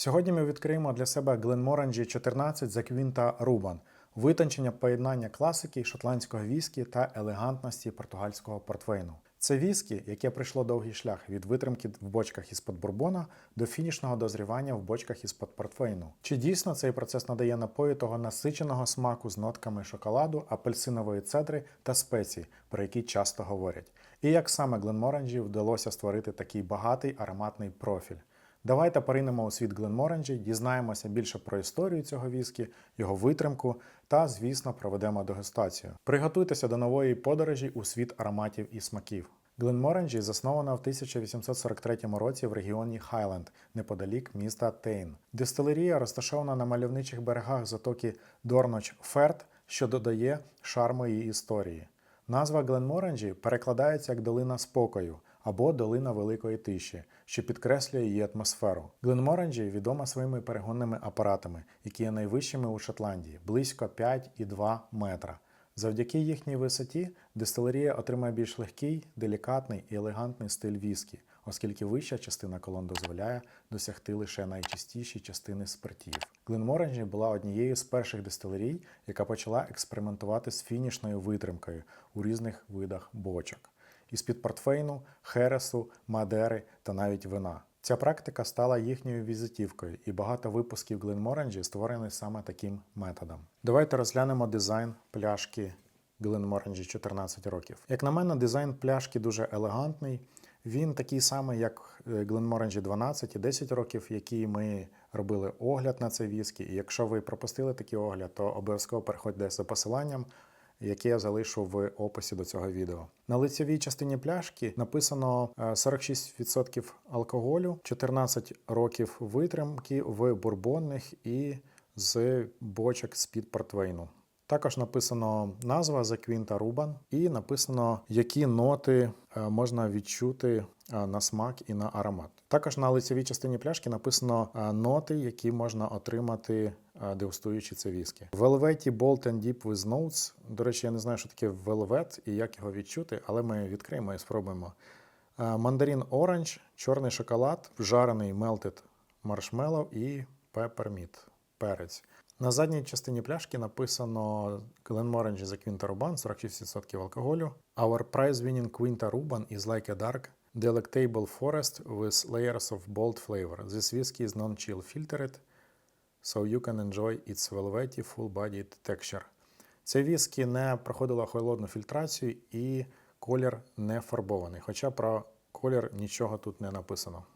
Сьогодні ми відкриємо для себе Glenmorangie 14 за Квінта Рубан, витончення поєднання класики шотландського віскі та елегантності португальського портвейну. Це віскі, яке пройшло довгий шлях від витримки в бочках із-под бурбона до фінішного дозрівання в бочках із-под портвейну. Чи дійсно цей процес надає напою того насиченого смаку з нотками шоколаду, апельсинової цедри та спецій, про які часто говорять? І як саме Glenmorangie вдалося створити такий багатий ароматний профіль? Давайте поринемо у світ Glenmorangie, дізнаємося більше про історію цього віскі, його витримку та, звісно, проведемо дегустацію. Приготуйтеся до нової подорожі у світ ароматів і смаків. Glenmorangie заснована в 1843 році в регіоні Хайленд, неподалік міста Тейн. Дистилерія розташована на мальовничих берегах затоки Дорноч-Ферт, що додає шарму її історії. Назва Гленморанджі перекладається як долина спокою або долина великої тиші, що підкреслює її атмосферу. Гленморанджі відома своїми перегонними апаратами, які є найвищими у Шотландії, близько 5,2 метра. Завдяки їхній висоті дистилерія отримає більш легкий, делікатний і елегантний стиль віскі, оскільки вища частина колон дозволяє досягти лише найчистіші частини спиртів. Гленморанджі була однією з перших дистилерій, яка почала експериментувати з фінішною витримкою у різних видах бочок із-під портфейну, хересу, мадери та навіть вина. Ця практика стала їхньою візитівкою, і багато випусків Glenmorangie створені саме таким методом. Давайте розглянемо дизайн пляшки Glenmorangie 14 років. Як на мене, дизайн пляшки дуже елегантний. Він такий самий, як е, Glenmorangie 12 і 10 років, які ми робили огляд на цей віскі. І якщо ви пропустили такий огляд, то обов'язково переходьте за посиланням яке я залишу в описі до цього відео. На лицевій частині пляшки написано е, 46% алкоголю, 14 років витримки в бурбонних і з бочок з-під портвейну. Також написано назва за Квінта Рубан і написано, які ноти е, можна відчути е, на смак і на аромат. Також на лицевій частині пляшки написано е, ноти, які можна отримати, е, дегустуючи це віскі. Velvety Bold and Deep with Notes. До речі, я не знаю, що таке velvet і як його відчути, але ми відкриємо і спробуємо. Е, Мандарин оранж, чорний шоколад, жарений melted маршмеллоу і peppermint, перець. На задній частині пляшки написано Glenmorangie за Quinta Ruban, 46% алкоголю. Our prize winning Quinta Ruban is like a dark, delectable forest with layers of bold flavor. This whiskey is non-chill filtered, so you can enjoy its velvety full-bodied texture. Це віскі не проходило холодну фільтрацію і колір не фарбований, хоча про колір нічого тут не написано.